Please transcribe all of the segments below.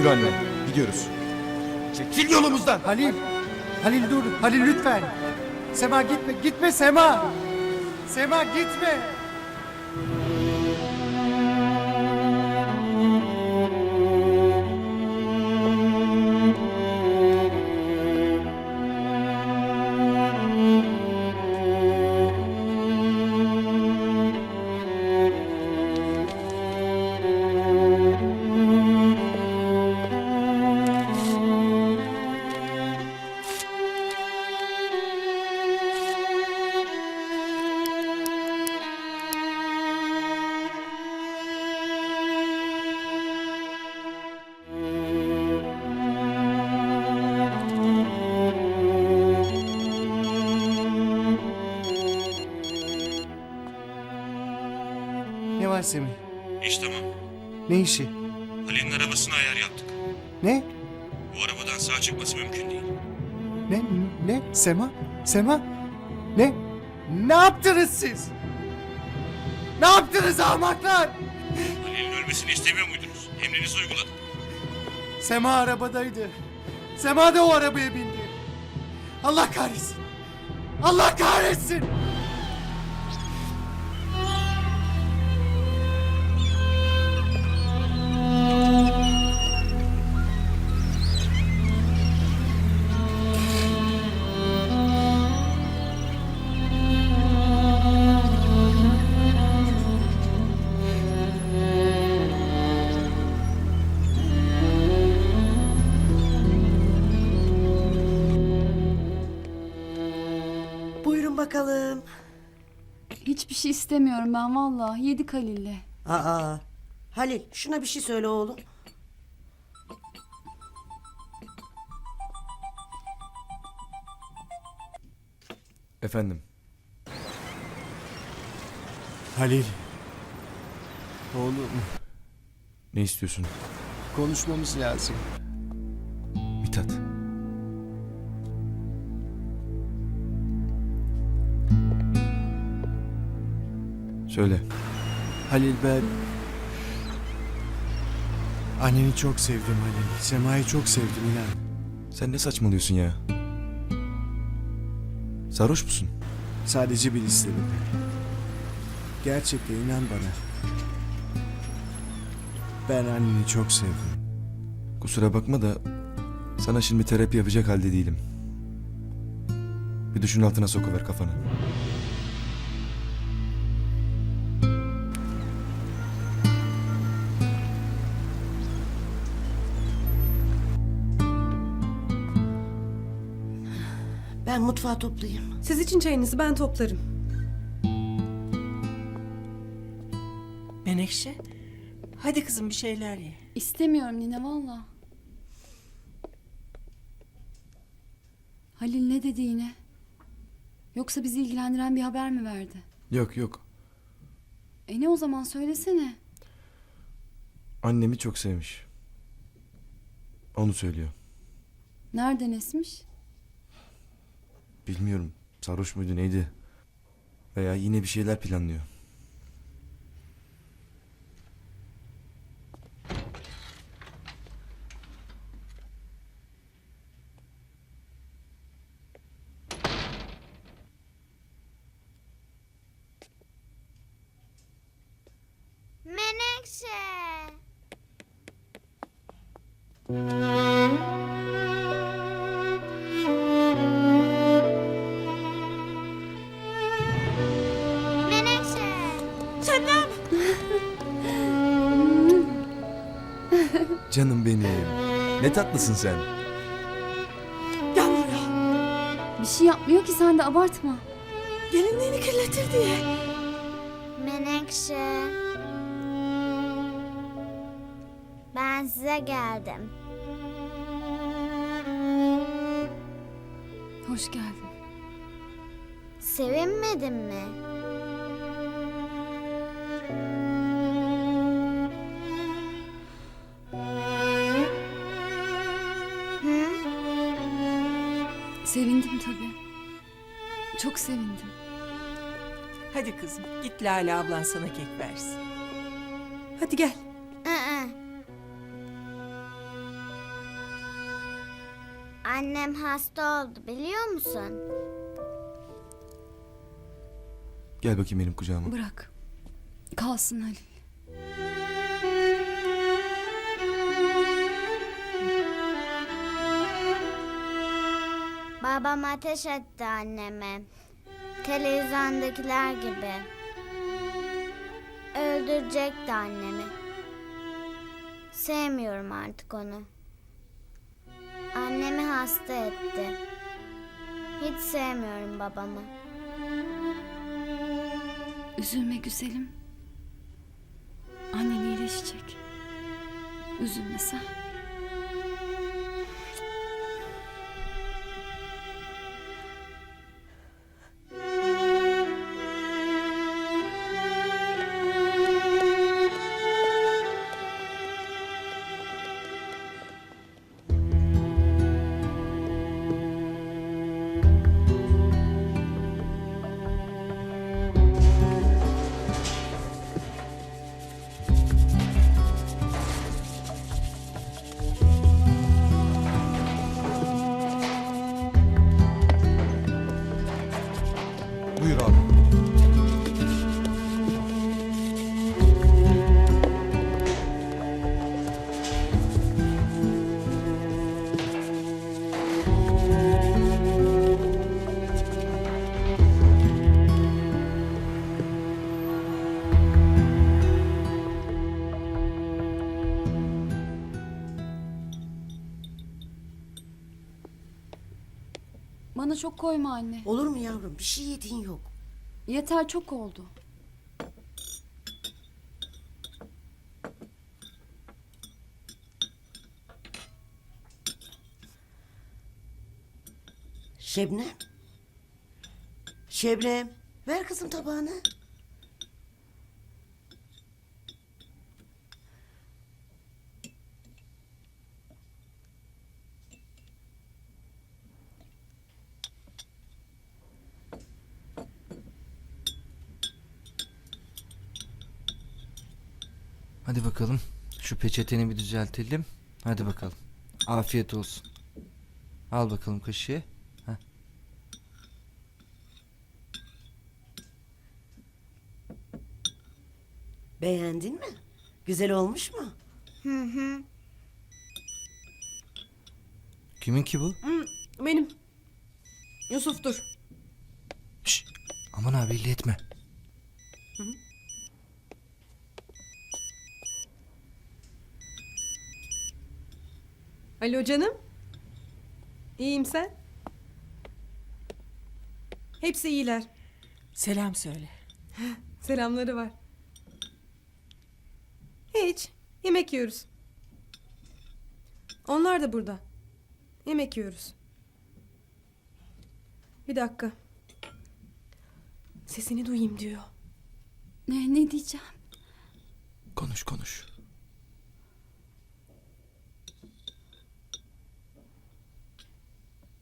Yürü anne. Gidiyoruz. Çekil yolumuzdan. Halil. Halil dur. Halil lütfen. Sema gitme. Gitme Sema. Sema gitme. Ne var Semih? İş tamam. Ne işi? Halil'in arabasına ayar yaptık. Ne? Bu arabadan sağ çıkması mümkün değil. Ne? Ne? Sema? Sema? Ne? Ne yaptınız siz? Ne yaptınız ahmaklar? Halil'in ölmesini istemiyor muydunuz? Emrinizi uyguladık. Sema arabadaydı. Sema da o arabaya bindi. Allah kahretsin. Allah kahretsin. Buyurun bakalım. Hiçbir şey istemiyorum ben vallahi. Yedik Halil'le. Aa, Halil şuna bir şey söyle oğlum. Efendim. Halil. Oğlum Ne istiyorsun? konuşmamız lazım. Mithat. Söyle. Halil ben... Anneni çok sevdim Halil. Sema'yı çok sevdim inan. Sen ne saçmalıyorsun ya? Sarhoş musun? Sadece bir istedim. Gerçekten inan bana. Ben anneni çok sevdim. Kusura bakma da sana şimdi terapi yapacak halde değilim. Bir düşün altına sokuver kafanı. Mutfağı toplayayım. Siz için çayınızı ben toplarım. Menekşe. Hadi kızım bir şeyler ye. İstemiyorum Nine valla. Halil ne dedi yine? Yoksa bizi ilgilendiren bir haber mi verdi? Yok yok. E ne o zaman söylesene. Annemi çok sevmiş. Onu söylüyor. Nereden esmiş? Bilmiyorum. Sarhoş muydu neydi? Veya yine bir şeyler planlıyor. Menekşe. Canım benim. Ne tatlısın sen. Gel buraya. Bir şey yapmıyor ki sen de abartma. Gelinliğini kirletir diye. Menekşe. Ben size geldim. Hoş geldin. Sevinmedin mi? Sevindim tabii. Çok sevindim. Hadi kızım git Lale ablan sana kek versin. Hadi gel. Aa. Annem hasta oldu biliyor musun? Gel bakayım benim kucağıma. Bırak. Kalsın Halil. Babam ateş etti anneme. Televizyondakiler gibi. Öldürecekti annemi. Sevmiyorum artık onu. Annemi hasta etti. Hiç sevmiyorum babamı. Üzülme güzelim. Annen iyileşecek. Üzülme sen. Bana çok koyma anne. Olur mu yavrum? Bir şey yediğin yok. Yeter çok oldu. Şebnem. Şebnem. Ver kızım tabağını. Hadi bakalım. Şu peçeteni bir düzeltelim. Hadi bakalım. Afiyet olsun. Al bakalım kaşığı. Heh. Beğendin mi? Güzel olmuş mu? Kimin ki bu? Benim. Yusuf dur. Şş, aman abi belli etme. Alo canım. İyiyim sen? Hepsi iyiler. Selam söyle. Selamları var. Hiç. Yemek yiyoruz. Onlar da burada. Yemek yiyoruz. Bir dakika. Sesini duyayım diyor. Ne, ne diyeceğim? Konuş konuş.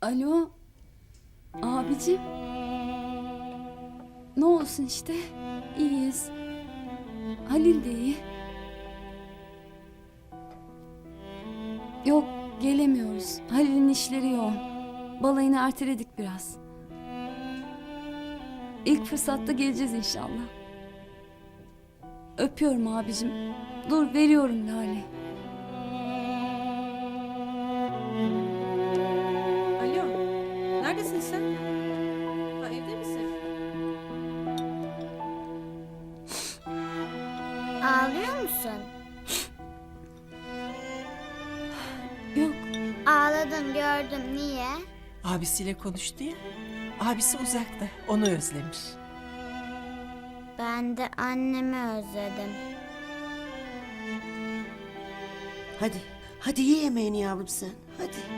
Alo. Abicim. Ne olsun işte. İyiyiz. Halil de iyi. Yok gelemiyoruz. Halil'in işleri yoğun. Balayını erteledik biraz. İlk fırsatta geleceğiz inşallah. Öpüyorum abicim. Dur veriyorum Lale. Ağlıyor musun? Yok Ağladın gördüm. Niye? Abisiyle konuştu ya. Abisi uzakta. Onu özlemiş. Ben de annemi özledim. Hadi. Hadi ye yemeğini yavrum sen. Hadi.